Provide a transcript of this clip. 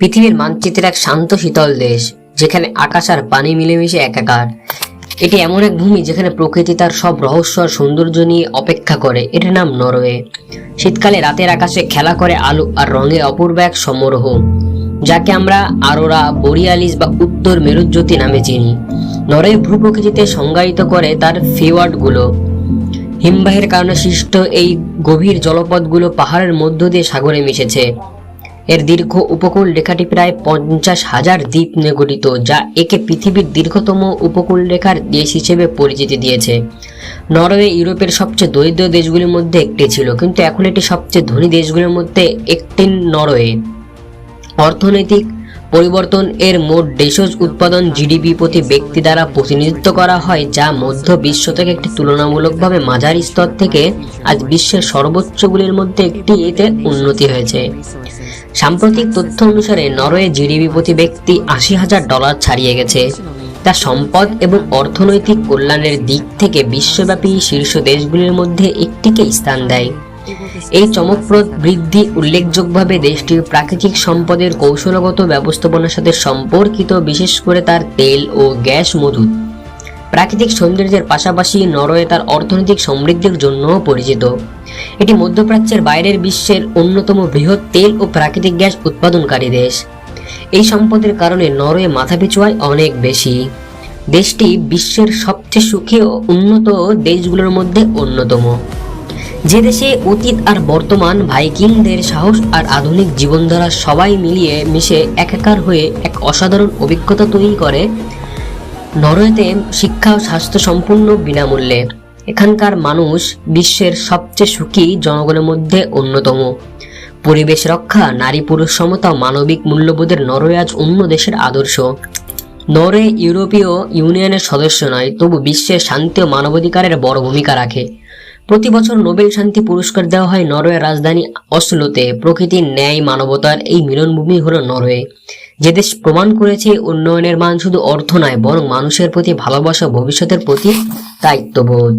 পৃথিবীর মানচিত্রের এক শান্ত শীতল দেশ, যেখানে আকাশ আর পানি মিলেমিশে একাকার। এটি এমন এক ভূমি যেখানে প্রকৃতি তার সব রহস্য আর সৌন্দর্য নিয়ে অপেক্ষা করে। এটির নাম নরওয়ে। শীতকালে রাতের আকাশে খেলা করে আলো আর রঙে অপূর্ব এক সমারোহ, যাকে আমরা আরোরা, বরিয়ালিস বা উত্তর মেরুজ্যোতি নামে চিনি। নরওয়ে ভূপ্রকৃতিতে সংজ্ঞায়িত করে তার ফিওয়ার্ডগুলো। হিমবাহের কারণে সৃষ্ট এই গভীর জলপথগুলো পাহাড়ের মধ্য দিয়ে সাগরে মিশেছে। এর দীর্ঘ উপকূল রেখাটি প্রায় পঞ্চাশ হাজার দ্বীপ নিয়ে গঠিত, যা একে পৃথিবীর দীর্ঘতম উপকূল রেখার দেশ হিসেবে পরিচিতি দিয়েছে। নরওয়ে ইউরোপের সবচেয়ে দরিদ্র দেশগুলির মধ্যে একটি ছিল, কিন্তু এখন এটি সবচেয়ে ধনী দেশগুলির মধ্যে একটি নরওয়ে। অর্থনৈতিক পরিবর্তন এর মোট দেশজ উৎপাদন জিডিপি প্রতি ব্যক্তি দ্বারা প্রতিনিধিত্ব করা হয়, যা মধ্য বিশ্ব থেকে একটি তুলনামূলকভাবে মাঝারি স্তর থেকে আজ বিশ্বের সর্বোচ্চগুলির মধ্যে একটি এতে উন্নতি হয়েছে। সাম্প্রতিক তথ্য অনুসারে নরওয়ে জিডিপি প্রতি ব্যক্তি আশি হাজার ডলার ছাড়িয়ে গেছে। তা সম্পদ এবং অর্থনৈতিক কল্যাণের দিক থেকে বিশ্বব্যাপী শীর্ষ দেশগুলির মধ্যে একটিকে স্থান দেয়। এই চমকপ্রদ বৃদ্ধি উল্লেখযোগ্যভাবে দেশটির প্রাকৃতিক সম্পদের কৌশলগত ব্যবস্থাপনার সাথে সম্পর্কিত, বিশেষ করে তার তেল ও গ্যাস মজুদ। প্রাকৃতিক সৌন্দর্যের পাশাপাশি নরওয়ে তার অর্থনৈতিক সমৃদ্ধির জন্যও পরিচিত। এটি মধ্যপ্রাচ্যের বাইরের বিশ্বের অন্যতম বৃহৎ তেল ও প্রাকৃতিক গ্যাস উৎপাদনকারী দেশ। এই সম্পদের কারণে নরওয়ে মাথাপিছু অনেক বেশি। দেশটি বিশ্বের সবচেয়ে সুখী ও উন্নত দেশগুলোর মধ্যে অন্যতম। যে দেশে অতীত আর বর্তমান ভাইকিংদের সাহস আর আধুনিক জীবনধারা সবাই মিলিয়ে মিশে একাকার হয়ে এক অসাধারণ অভিজ্ঞতা তৈরি করে নরওয়েতে শিক্ষা ও স্বাস্থ্য সম্পূর্ণ বিনামূল্যে। এখানকার মানুষ বিশ্বের সবচেয়ে সুখী জনগণের মধ্যে অন্যতম। পরিবেশ রক্ষা, নারী পুরুষ সমতা মানবিক মূল্যবোধের নরওয়ে আজ অন্য দেশের আদর্শ। নরওয়ে ইউরোপীয় ইউনিয়নের সদস্য নয়, তবু বিশ্বের শান্তি ও মানবাধিকারের বড় ভূমিকা রাখে। প্রতি বছর নোবেল শান্তি পুরস্কার দেওয়া হয় নরওয়ের রাজধানী অসলোতে। প্রকৃতির ন্যায়, মানবতার এই মিলনভূমি হলো নরওয়ে। যে দেশ প্রমাণ করেছে উন্নয়নের মান শুধু অর্থ নয়, বরং মানুষের প্রতি ভালোবাসা ভবিষ্যতের প্রতি দায়িত্ববোধ।